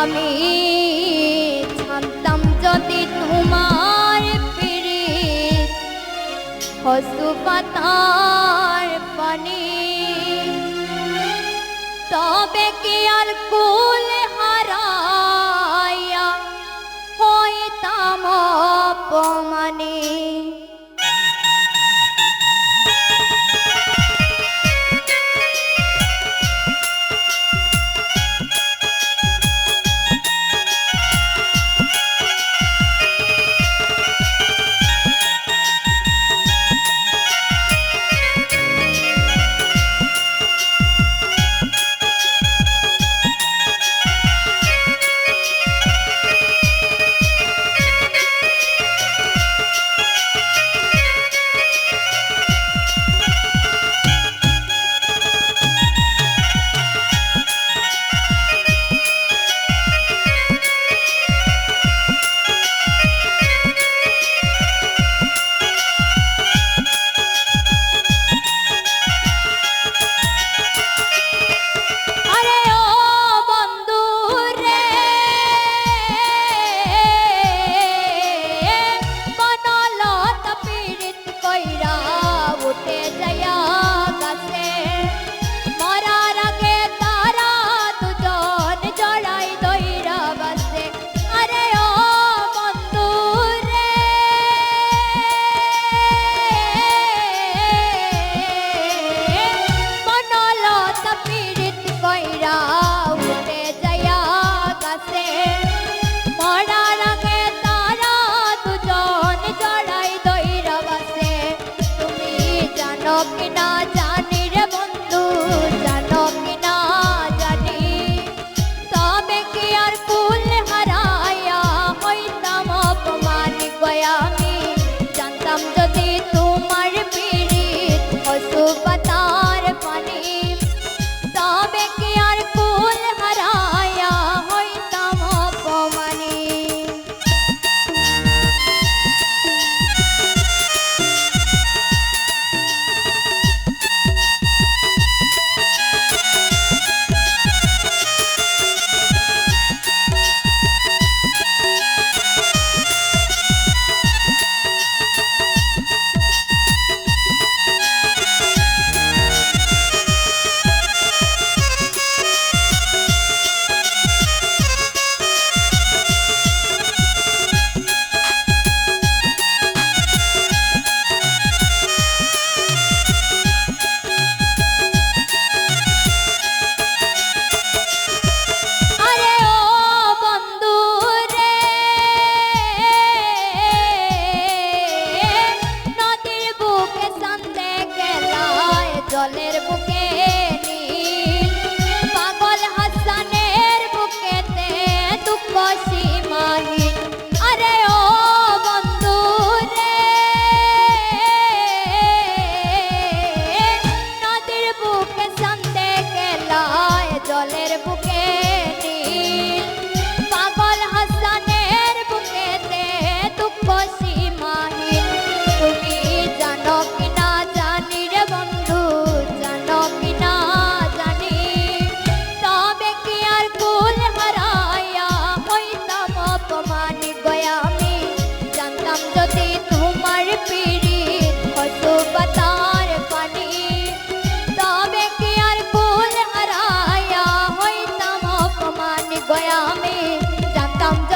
আমি থাকতাম যদি তোমার ফিরি, হসু পাতার পানি। তবে কি আর কুল হারাইয়া হইতাম অপমানী? नी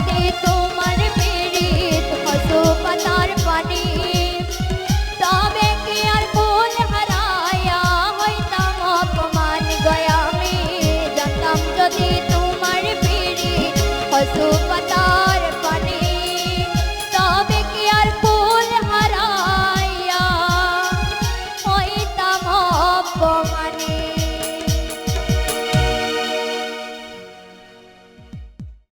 দিত।